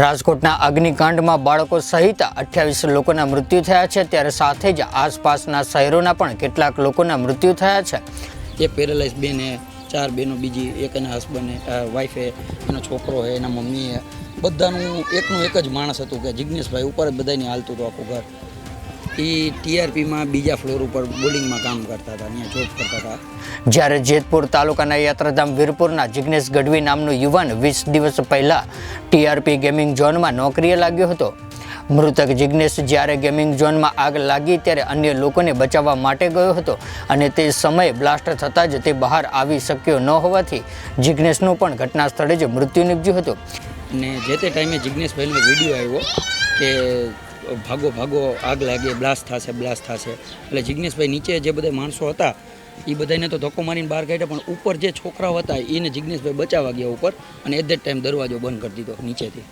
રાજકોટના અગ્નિકાંડમાં બાળકો સહિત અઠ્યાવીસ લોકોના મૃત્યુ થયા છે. ત્યારે સાથે જ આસપાસના શહેરોના પણ કેટલાક લોકોના મૃત્યુ થયા છે. એક પેરેલાઇઝ બેને ચાર બેનો બીજી એક એના હસબન્ડે વાઈફે એનો છોકરો હે એના મમ્મીએ બધાનું એકનું એક જ માણસ હતું કે જિજ્ઞેશભાઈ ઉપર જ બધાની હાલતું હતું આખું ઘર. એ ટીઆરપીમાં બીજા ફ્લોર ઉપર બોલિંગમાં કામ કરતા હતા અહીંયા જોબ કરતા હતા. જ્યારે જેતપુર તાલુકાના યાત્રાધામ વીરપુરના જિગ્નેશ ગઢવી નામનો યુવાન વીસ દિવસ પહેલા ટીઆરપી ગેમિંગ ઝોનમાં નોકરીએ લાગ્યો હતો. મૃતક જિગ્નેશ જ્યારે ગેમિંગ ઝોનમાં આગ લાગી ત્યારે અન્ય લોકોને બચાવવા માટે ગયો હતો અને તે સમયે બ્લાસ્ટ થતાં જ તે બહાર આવી શક્યો ન હોવાથી જિગ્નેશનું પણ ઘટના સ્થળે જ મૃત્યુ નીપજ્યું હતું. અને જે તે ટાઈમે જિજ્ઞેશભાઈનો વીડિયો આવ્યો કે ભાગો ભાગો આગ લાગે, બ્લાસ્ટ થશે બ્લાસ્ટ થશે. એટલે જિજ્ઞેશભાઈ નીચે જે બધા માણસો હતા એ બધાને તો ધક્કો મારીને બહાર કાઢ્યા, પણ ઉપર જે છોકરાઓ હતા એને જિજ્ઞેશભાઈ બચાવવા ગયા ઉપર અને એટ ધેટ ટાઈમ દરવાજો બંધ કરી દીધો નીચેથી.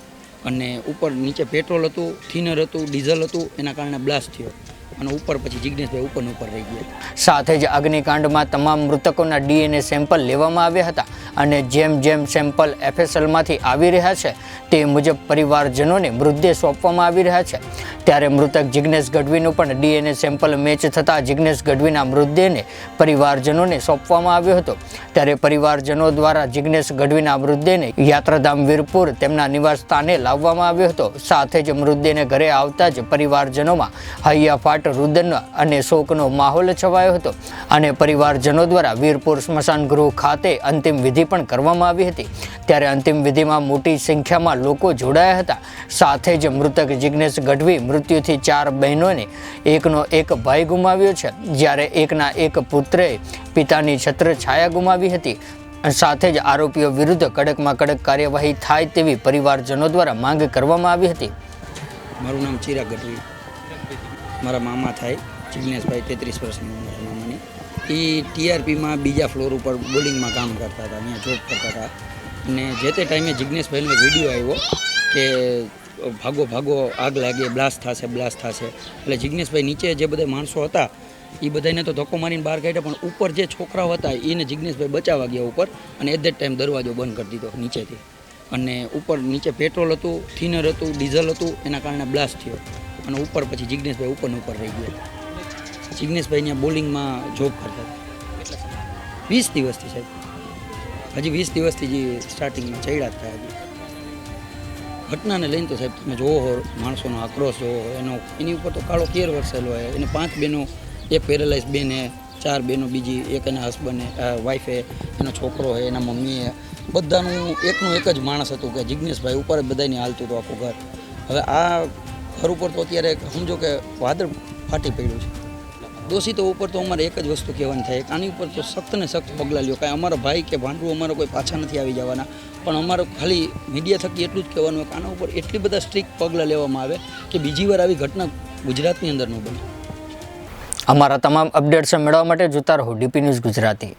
અને ઉપર નીચે પેટ્રોલ હતું થિનર હતું ડીઝલ હતું, એના કારણે બ્લાસ્ટ થયો. અને ઉપર પછી જિજ્ઞેશભાઈ ઉપર ઉપર રહી ગયા સાથે જ અગ્નિકાંડમાં તમામ મૃતકોના ડીએનએ સેમ્પલ લેવામાં આવ્યા હતા અને જેમ જેમ સેમ્પલ એફએસએલમાંથી આવી રહ્યા છે, તે મુજબ પરિવારજનોને મૃતદેહ સોંપવામાં આવી રહ્યા છે. ત્યારે મૃતક જિજ્ઞેશ ગઢવીનું પણ ડીએનએ સેમ્પલ મેચ થતાં જિજ્ઞેશ ગઢવીના મૃતદેહને પરિવારજનોને સોંપવામાં આવ્યો હતો. ત્યારે પરિવારજનો દ્વારા જિગ્નેશ ગઢવીના મૃતદેહને યાત્રાધામ વીરપુર તેમના નિવાસ સ્થાને લાવવામાં આવ્યો હતો. સાથે જ મૃતદેહને ઘરે આવતા જ પરિવારજનોમાં હૈયાફાટ રુદન અને શોકનો માહોલ છવાયો હતો અને પરિવારજનો દ્વારા વીરપુર સ્મશાન ગૃહ ખાતે અંતિમ વિધિ પણ કરવામાં આવી હતી. ત્યારે અંતિમ વિધિમાં મોટી સંખ્યામાં લોકો જોડાયા હતા. સાથે જ મૃતક જિગ્નેશ ગઢવી મૃત્યુથી ચાર બહેનોને એકનો એક ભાઈ ગુમાવ્યો છે. જ્યારે એકના એક પુત્રએ પિતાની છત્ર છાયા ગુમાવી હતી. સાથે જ આરોપીઓ વિરુદ્ધ કડકમાં કડક કાર્યવાહી થાય તેવી પરિવારજનો દ્વારા માંગ કરવામાં આવી હતી. મારું નામ ચિરાગ ગઢવી. મારા મામા થાય જિજ્ઞેશભાઈ તેત્રીસ વર્ષની ઉંમર મામાની. એ ટીઆરપીમાં બીજા ફ્લોર ઉપર બોલિંગમાં કામ કરતા હતા, અહીંયા જોબ કરતા હતા. અને જે તે ટાઈમે જિજ્ઞેશભાઈનો વીડિયો આવ્યો કે ભાગો ભાગો આગ લાગે બ્લાસ્ટ થશે બ્લાસ્ટ થશે. એટલે જિજ્ઞેશભાઈ નીચે જે બધા માણસો હતા એ બધાને તો ધક્કો મારીને બહાર કાઢ્યા, પણ ઉપર જે છોકરાઓ હતા, એને જિજ્ઞેશભાઈ બચાવવા ગયા ઉપર અને એટ દેટ ટાઈમ દરવાજો બંધ કરી દીધો નીચેથી. અને ઉપર નીચે પેટ્રોલ હતું થિનર હતું ડીઝલ હતું, એના કારણે બ્લાસ્ટ થયો. અને ઉપર પછી જિજ્ઞેશભાઈ ઉપર ઉપર રહી ગયા. જિજ્ઞેશભાઈ ત્યાં બોલિંગમાં જોબ કરતા હતા. વીસ દિવસથી સાહેબ. હજી વીસ દિવસથી જે સ્ટાર્ટિંગમાં ચડ્યા હતા હજી ઘટનાને લઈને તો સાહેબ તમે જોવો હો, માણસોનો આક્રોશ જોવો એનો એની ઉપર તો કાળો કેર વરસેલો હોય. એને પાંચ બહેનો, એક પેરેલાઇઝ બેને ચાર બહેનો બીજી, એક એના હસબન્ડે વાઈફે એનો છોકરો હોય એના મમ્મીએ બધાનું એકનું એક જ માણસ હતું કે જિજ્ઞેશભાઈ ઉપર જ બધાની હાલતું હતું આખું ઘર. હવે આ ઘર ઉપર તો અત્યારે સમજો કે વાદળ ફાટી પડ્યું છે. દોષિતો ઉપર તો અમારે એક જ વસ્તુ કહેવાની થાય. આની ઉપર તો સખ્ત ને સખ્ત પગલાં લ્યો. કાંઈ અમારા ભાઈ કે ભાંડવું અમારો કોઈ પાછા નથી આવી જવાના. પણ અમારો ખાલી મીડિયા થકી એટલું જ કહેવાનું કે આના ઉપર એટલી બધા સ્ટ્રિક્ટ પગલાં લેવામાં આવે કે બીજી વાર આવી ઘટના ગુજરાતની અંદર ન બને. અમારા તમામ અપડેટ્સ મેળવવા માટે જોતા રહો. DP news Gujarati.